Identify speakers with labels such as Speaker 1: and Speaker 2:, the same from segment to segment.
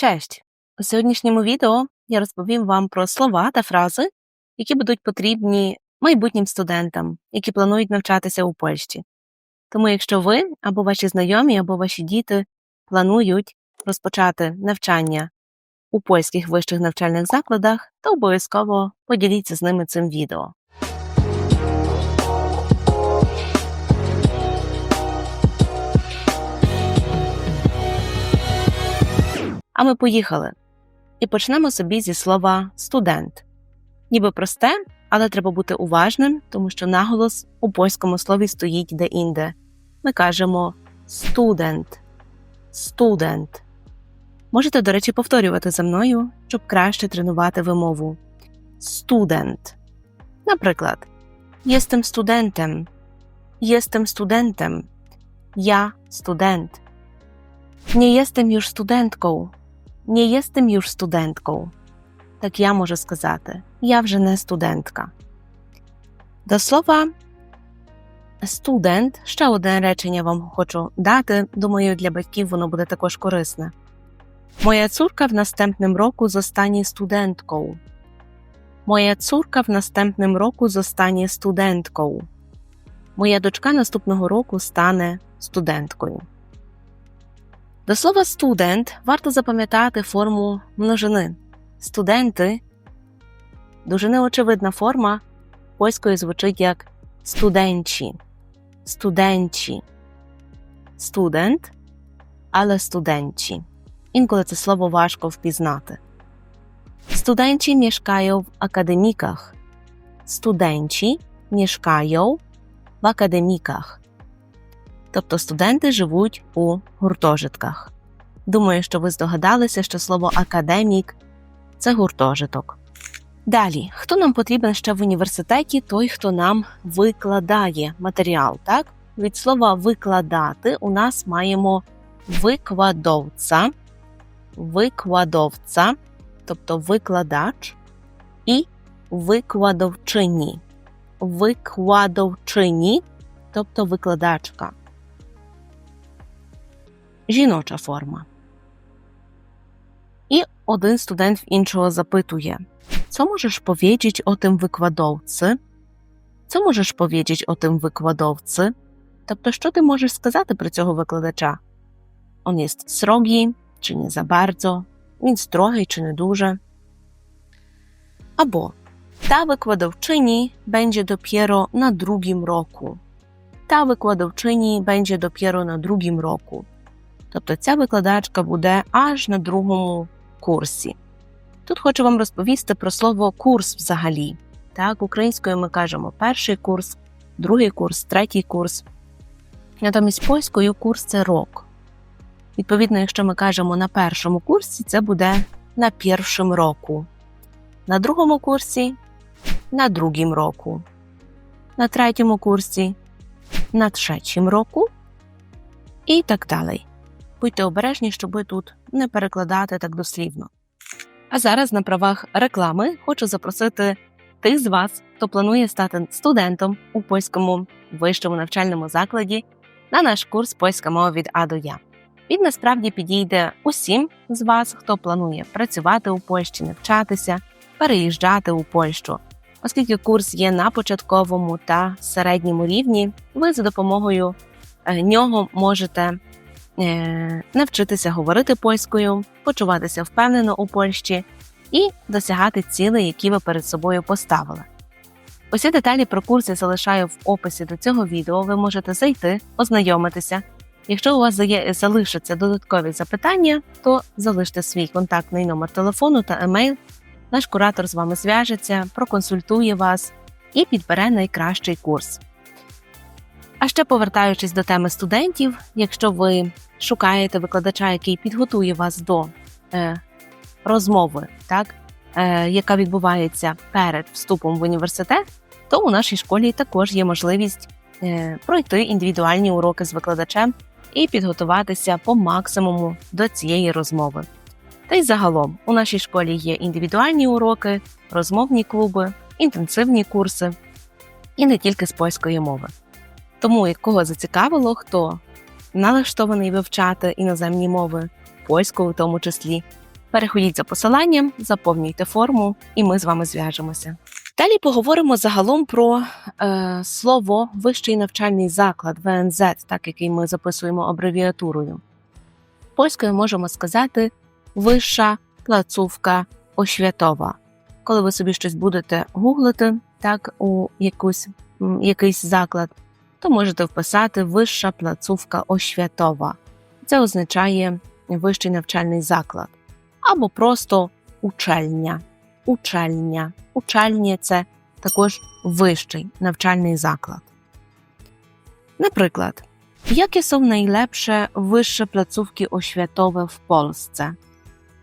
Speaker 1: Честь! У сьогоднішньому відео я розповім вам про слова та фрази, які будуть потрібні майбутнім студентам, які планують навчатися у Польщі. Тому, якщо ви або ваші знайомі, або ваші діти планують розпочати навчання у польських вищих навчальних закладах, то обов'язково поділіться з ними цим відео. А ми поїхали. І почнемо собі зі слова студент. Ніби просте, але треба бути уважним, тому що наголос у польському слові стоїть де-інде. Ми кажемо студент, студент. Можете, до речі, повторювати за мною, щоб краще тренувати вимову. Студент. Наприклад, Jestem studentem. Jestem studentem. Ja student. Nie jestem już studentką. Nie jestem już studentką. Так я можу сказати. Я вже не студентка. До слова студент ще одне речення вам хочу дати. Думаю, для батьків воно буде також корисне. Моя цórka w następnym roku zostanie studentką. Моя цурка в наступним року zostanie студенткою. Моя дочка наступного року стане студенткою. До слова студент варто запам'ятати форму множини. Студенти дуже неочевидна форма польською звучить як студенчі. Студенчі. Студент, але студенчі. Інколи це слово важко впізнати. Студенci mieszkają w akademikach. Студенчі mieszkają в академіках. Тобто студенти живуть у гуртожитках. Думаю, що ви здогадалися, що слово академік це гуртожиток. Далі, хто нам потрібен ще в університеті, той, хто нам викладає матеріал. Так? Від слова викладати у нас маємо викладовця, викладовця тобто викладач, і викладовчині. Викладовчині, тобто викладачка. Жіноча форма. І один студент в іншого запитує: Co możesz powiedzieć o tym wykładowcy? Co możesz powiedzieć o tym wykładowcy? Тобто, що ти можеш сказати про цього викладача? Он є срогі чи не за bardzo, він строгий чи не дуже. Або ta wykładowczyni będzie dopiero na drugim roku. Ta wykładowczyni będzie dopiero на другім року. Тобто ця викладачка буде аж на другому курсі. Тут хочу вам розповісти про слово курс взагалі. Так, Українською ми кажемо перший курс, другий курс, третій курс. Натомість польською курс це рок. Відповідно, якщо ми кажемо на першому курсі, це буде на першому року, на другому курсі на другім року, на третьому курсі на третім року і так далі. Будьте обережні, щоб тут не перекладати так дослівно. А зараз на правах реклами хочу запросити тих з вас, хто планує стати студентом у польському вищому навчальному закладі на наш курс польська мова від А до Я. Він насправді підійде усім з вас, хто планує працювати у Польщі, навчатися, переїжджати у Польщу. Оскільки курс є на початковому та середньому рівні, ви за допомогою е, нього можете навчитися говорити польською, почуватися впевнено у Польщі і досягати цілей, які ви перед собою поставили. Усі деталі про курс я залишаю в описі до цього відео. Ви можете зайти, ознайомитися. Якщо у вас залишаться додаткові запитання, то залиште свій контактний номер телефону та емейл. Наш куратор з вами зв'яжеться, проконсультує вас і підбере найкращий курс. А ще повертаючись до теми студентів, якщо ви шукаєте викладача, який підготує вас до е, розмови, так, е, яка відбувається перед вступом в університет, то у нашій школі також є можливість е, пройти індивідуальні уроки з викладачем і підготуватися по максимуму до цієї розмови. Та й загалом у нашій школі є індивідуальні уроки, розмовні клуби, інтенсивні курси і не тільки з польської мови. Тому, якого зацікавило, хто налаштований вивчати іноземні мови, польську в тому числі, Переходіть за посиланням, заповнюйте форму, і ми з вами зв'яжемося. Далі поговоримо загалом про е, слово вищий навчальний заклад ВНЗ, так який ми записуємо абревіатурою. Польською можемо сказати вища плацувка освітова. Коли ви собі щось будете гуглити так у якусь, якийсь заклад, то можете вписати вища плацувка освітова. Це означає вищий навчальний заклад або просто учельня. Учельня. Учельня це також вищий навчальний заклад. Наприклad, jakie są najlepsze wyższe placówki oświatowe w Polsce?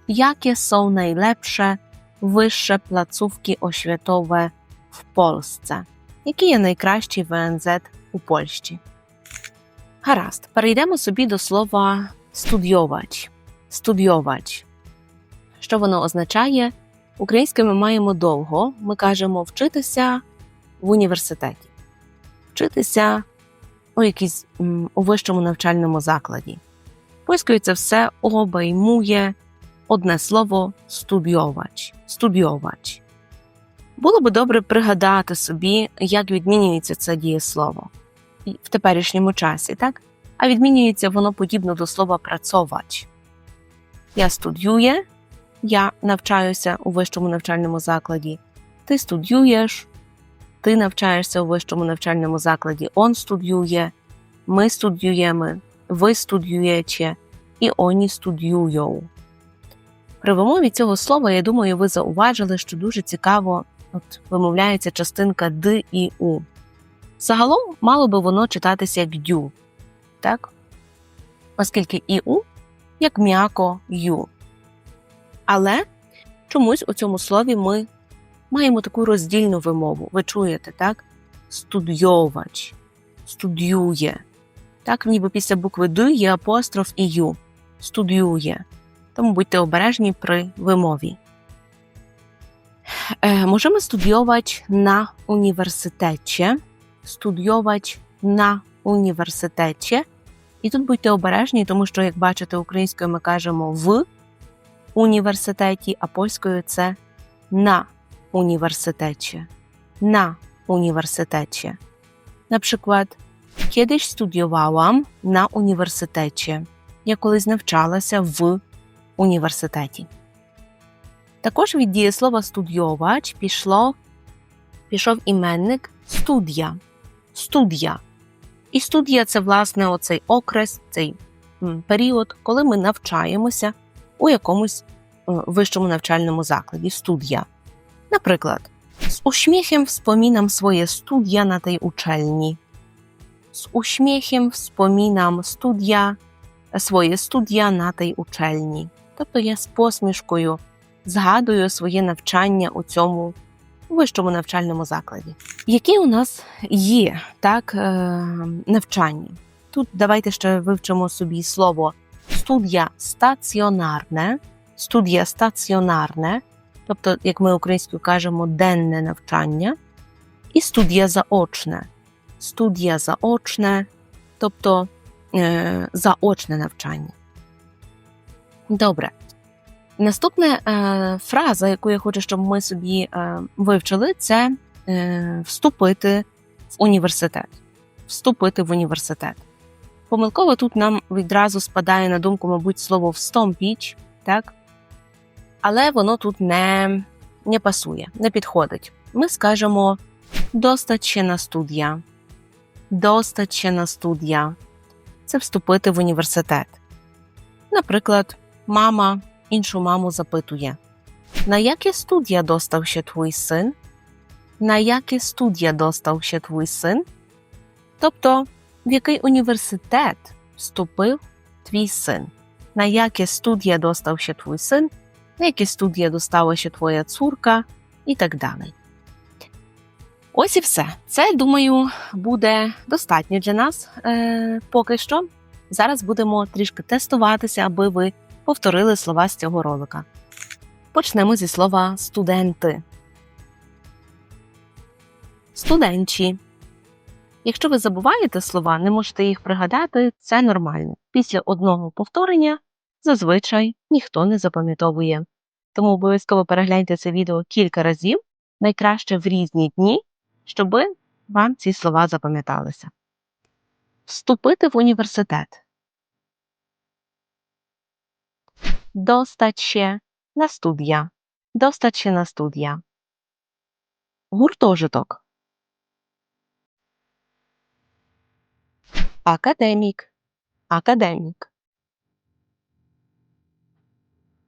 Speaker 1: Jakie są najlepsze wyższe placówki oświatowe в Polsce? Які є найкращі ВНЗ у Польщі? Гаразд, перейдемо собі до слова студіоwać. Студіоwać. Що воно означає? Українською ми маємо довго. Ми кажемо вчитися в університеті, вчитися у якійсь у вищому навчальному закладі. Польською це все обіймує одне слово студіоwać. студіоwać. Було би добре пригадати собі, як відмінюється це дієслово в теперішньому часі, так? А відмінюється воно подібно до слова працьовач. Я студіює, я навчаюся у вищому навчальному закладі. Ти студіюєш, ти навчаєшся у вищому навчальному закладі. Он студіює, ми студіюємо, ви студіюєте і вони студіюють. При вимові цього слова, я думаю, ви зауважили, що дуже цікаво от, вимовляється частинка Д і У. Загалом мало би воно читатися як дю, так? Оскільки і У як м'яко ю. Але чомусь у цьому слові ми маємо таку роздільну вимову. Ви чуєте, так? Студйовач, студіює. Так, ніби після букви Д є апостроф і ю. Студіює. Тому будьте обережні при вимові. E, możemy studiować na uniwersytecie. Studiować na університеті. І тут будьте обережні, тому що, як бачите, українською ми кажемо в університеті, а польською це на університеті. На університеті. Наприклад, kiedyś studiowałam на університеті. Я колись навчалася в університеті. Також від дієслова студіоwać пішло, пішов іменник студія. Студія. І студія це, власне, оцей окрес, цей період, коли ми навчаємося у якомусь е, вищому навчальному закладі. Студія. Наприклад, з uśmiechem wspominam swoje studia na tej uczelni. Z uśmiechem wspominam studia, swoje studia на tej uczelni. Тобто я з посмішкою згадую своє навчання у цьому вищому навчальному закладі. Які у нас є так, е, навчання? Тут давайте ще вивчимо собі слово студія стаціонарне, студія стаціонарне, тобто, як ми українською кажемо, денне навчання, і студія заочне. Студія заочне, тобто е, заочне навчання. Добре. Наступна е, фраза, яку я хочу, щоб ми собі е, вивчили, це е, вступити в університет. Вступити в університет. Помилково тут нам відразу спадає на думку, мабуть, слово встомпіч, так? Але воно тут не, не пасує, не підходить. Ми скажемо достать ще на студія. Достать на студія. Це вступити в університет. Наприклад, мама іншу маму запитує: На яке студія достав ще твій син? На яке студія достав ще твій син? Тобто, в який університет вступив твій син? На яке студія достав ще твій син? На яке студія достала ще твоя цурка? І так далі. Ось і все. Це, думаю, буде достатньо для нас е, поки що. Зараз будемо трішки тестуватися, аби ви повторили слова з цього ролика. Почнемо зі слова студенти. Студенчі. Якщо ви забуваєте слова, не можете їх пригадати, це нормально. Після одного повторення зазвичай ніхто не запам'ятовує. Тому обов'язково перегляньте це відео кілька разів, найкраще в різні дні, щоб вам ці слова запам'яталися. Вступити в університет. Dostać się na studia. Dostać się na studia. Гуртожиток. Академік. Академік.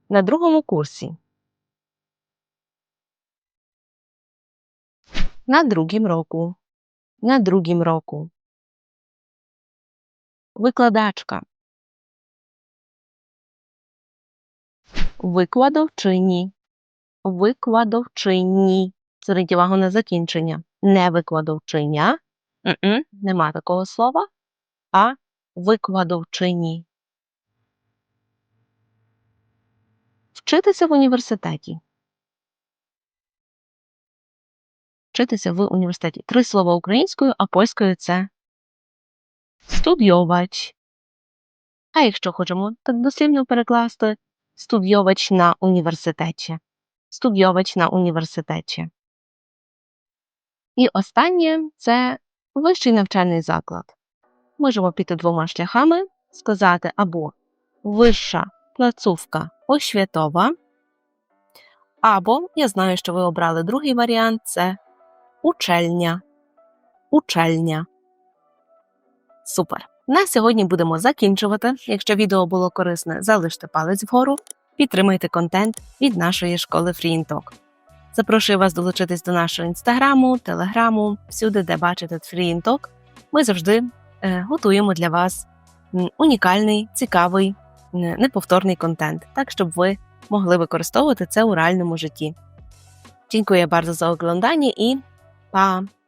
Speaker 1: На другому курсі. На другім року. На другім року. Викладачка. Викладовчині. Викладовчині. Зверніть увагу на закінчення. Не викладовчиня. М-м, Нема такого слова. А викладовчині. Вчитися в університеті. Вчитися в університеті. Три слова українською, а польською це студіоwać. А якщо хочемо так дослівно перекласти, студіоwać на університеті. Студіоwać на університеті. І останнє це вищий навчальний заклад. Можемо піти двома шляхами, сказати або вища плацówka oświatowa, або я знаю, що ви обрали другий варіант це учельня. Учельня. Супер. На сьогодні будемо закінчувати. Якщо відео було корисне, залиште палець вгору, підтримайте контент від нашої школи FreeInTalk. Запрошую вас долучитись до нашого інстаграму, телеграму, всюди, де бачите FreeInTalk. Ми завжди е, готуємо для вас унікальний, цікавий, неповторний контент, так щоб ви mogli використовувати це у реальному житті. Dziękuję bardzo za oglądanie i pa!